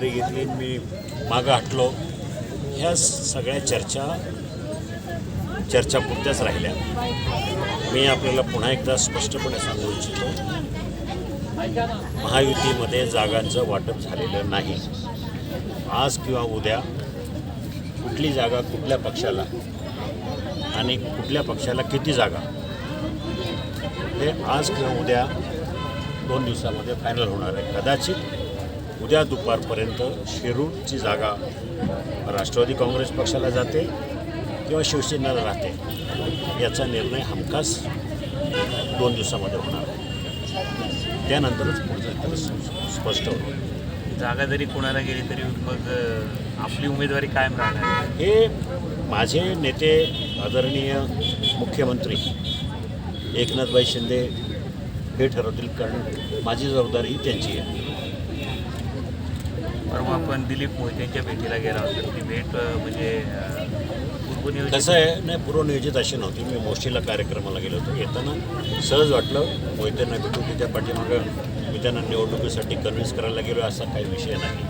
तुतारी घेतली मी मागं हटलो. ह्या सगळ्या चर्चा चर्चापुरत्याच राहिल्या. मी आपल्याला पुन्हा एकदा स्पष्टपणे सांगू इच्छितो महायुतीमध्ये जागांचं वाटप झालेलं नाही. आज किंवा उद्या कुठली जागा कुठल्या पक्षाला आणि कुठल्या पक्षाला किती जागा हे आज किंवा उद्या दोन दिवसामध्ये फायनल होणार आहे. कदाचित उद्या दुपारपर्यंत शिरूरची जागा राष्ट्रवादी काँग्रेस पक्षाला जाते किंवा शिवसेनेला राहते. याचा निर्णय हमखास दोन दिवसामध्ये होणार आहे. त्यानंतरच पुढचं स्पष्ट होईल. जागा जरी कोणाला गेली तरी मग आपली उमेदवारी कायम राहणार हे माझे नेते आदरणीय मुख्यमंत्री एकनाथभाई शिंदे हे ठरवतील कारण माझी जबाबदारी ही त्यांची आहे. परवा आपण दिलीप मोहितेंच्या भेटीला गेला होता. ती भेट म्हणजे कसं आहे नाही पूर्वनियोजित अशी नव्हती. मी मोशीला कार्यक्रमाला गेलो होतो. येताना सहज वाटलं मोहित्यांना भेटू त्याच्या पाठीमागं मी त्यांना निवडणुकीसाठी कन्व्हिन्स करायला गेलो असा काही विषय नाही.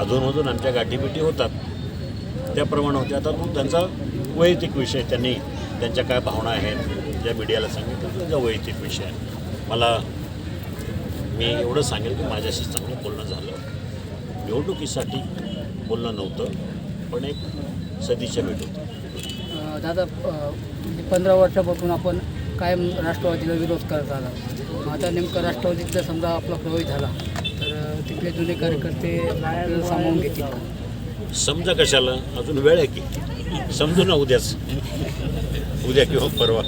अधूनमधून आमच्या गाठीबिटी होतात. त्याप्रमाणे होते. आता तो त्यांचा वैयक्तिक विषय त्यांनी त्यांच्या काय भावना आहेत ज्या मीडियाला सांगितलं त्यांचा वैयक्तिक विषय आहे. मला मी एवढं सांगेल की माझ्याशी चांगलं बोलणं झालं. निवडणुकीसाठी बोलणं नव्हतं पण एक सदिच्छा भेट होती दादा म्हणजे पंधरा वर्षापासून आपण कायम राष्ट्रवादीला विरोध करत आला. आता नेमकं राष्ट्रवादीतला समजा आपला प्रवेश झाला तर तिथले जुने कार्यकर्ते सामावून घेतील? समजा कशाला? अजून वेळ आहे की? समजू ना उद्याच. उद्या किंवा परवा.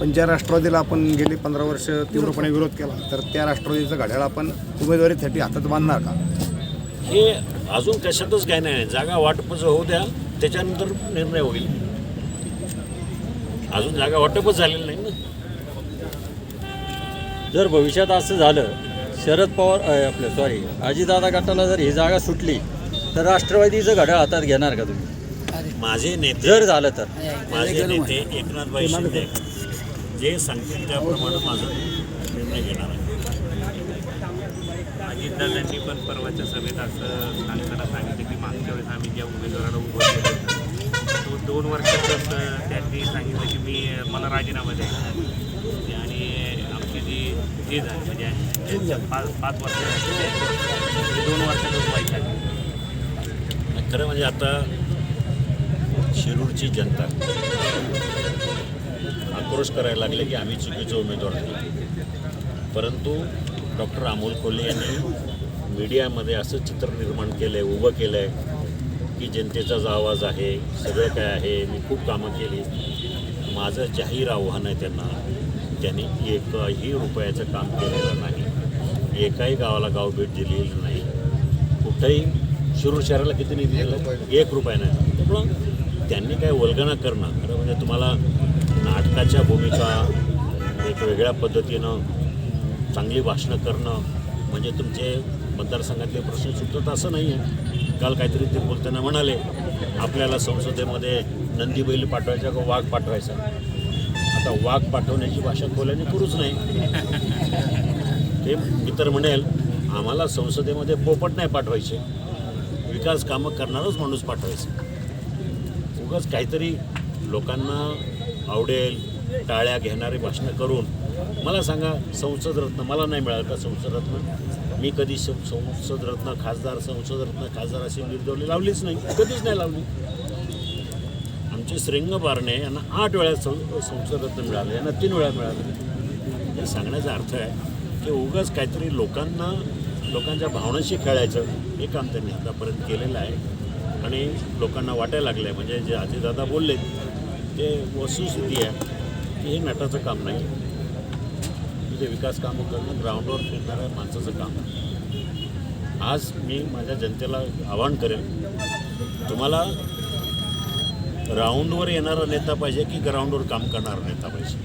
पण ज्या राष्ट्रवादीला आपण गेली पंधरा वर्ष तीव्रपणे विरोध केला तर त्या राष्ट्रवादीचं घड्याळ आपण उमेदवारीसाठी हातात बांधणार का? हे अजून कशातच काय नाही. जागा वाटपच होऊ द्या त्याच्यानंतर निर्णय होईल. अजून जागा वाटपच झालेलं नाही ना. जर भविष्यात असं झालं शरद पवार आपलं सॉरी अजितदादा गटाला जर ही जागा सुटली तर राष्ट्रवादीचं घड्याळ हातात घेणार का तुम्ही? अरे माझे नेते जर झालं तर. माझे नेते एकनाथभाई शिंदे. जे सांगतील त्याप्रमाणे माझा निर्णय घेणार आहे अजितदादांनी पण परवाच्या सभेत असं सांगताना सांगितलं की मागच्या वेळेस आम्ही ज्या उमेदवाराला उभं तो दोन वर्षातच त्यांनी सांगितलं की मी मला राजीनामा द्यायचा आहे. आणि आमची जी हे झाली म्हणजे त्यांच्या पाच पाच वर्ष दोन वर्षातच व्हायच्या खरं म्हणजे आता शिरूरची जनता आक्रोश करायला लागले की आम्ही चुकीचे उमेदवार दिले परंतु डॉक्टर अमोल कोल्हे यांनी मीडियामध्ये असं चित्र निर्माण केलं आहे उभं केलं आहे की जनतेचाच आवाज आहे सगळं काय आहे मी खूप कामं केली. माझं जाहीर आव्हान आहे त्यांना त्यांनी एकही रुपयाचं काम केलेलं नाही. एकाही गावाला गाव भेट दिलेली नाही. कुठंही शिरूर शहराला किती निधी दिला? एक रुपया नाही. त्यामुळं त्यांनी काय वल्गना करणं? खरं म्हणजे तुम्हाला नाटकाच्या भूमिका एक वेगळ्या पद्धतीनं चांगली भाषणं करणं म्हणजे तुमचे मतदारसंघातले प्रश्न सुटतात असं नाही आहे. काल काहीतरी ते बोलताना म्हणाले आपल्याला संसदेमध्ये नंदी बैल पाठवायचा का वाघ पाठवायचा? आता वाघ पाठवण्याची भाषा खोल्याने करूच नाही. ते मी तर म्हणेल आम्हाला संसदेमध्ये पोपट नाही पाठवायचे. विकास कामं करणारच माणूस पाठवायचं. उगाच काहीतरी लोकांना आवडेल टाळ्या घेणारी भाषणं करून. मला सांगा संसदरत्न मला नाही मिळालं का संसदरत्न मी कधी संसदरत्न खासदार संसदरत्न खासदार अशी निर्दवली लावलीच नाही. कधीच नाही लावली. आमचे श्रेंग बारणे यांना आठ वेळा सं संसदरत्न मिळालं यांना तीन वेळा मिळालं. हे सांगण्याचा अर्थ आहे की उगाच काहीतरी लोकांना लोकांच्या भावनाशी खेळायचं हे काम त्यांनी आतापर्यंत केलेलं आहे. आणि लोकांना वाटायला लागलं आहे म्हणजे जे आजीदादा बोलले ते वस्तुस्थिती आहे. की हे नटाचं काम नाही. तिथे विकास कामं करणं ग्राउंडवर फिरणाऱ्या माणसाचं काम आहे. आज मी माझ्या जनतेला आवाहन करेन तुम्हाला राऊंडवर येणारा नेता पाहिजे की ग्राउंडवर काम करणारा नेता पाहिजे?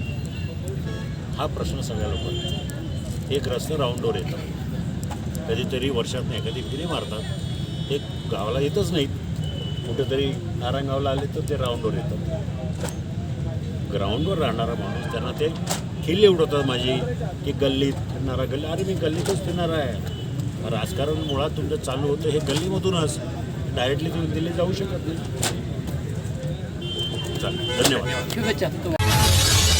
हा प्रश्न सगळ्या लोक एक रस्ते राऊंडवर येतात. कधीतरी वर्षात नाही कधी फिरी मारतात. एक गावाला येतच नाहीत. कुठेतरी नारायणगावला आले तर ते राऊंडवर येतात. ग्राउंडवर राहणारा माणूस त्यांना ते खिल्ली उडवतात माझी की गल्लीत फिरणारा गल्ली अरे मी गल्लीतच फिरणार आहे. राजकारण मुळात तुमचं चालू होतं हे गल्लीमधूनच. डायरेक्टली तुम्ही दिले जाऊ शकत नाही. चालेल धन्यवाद.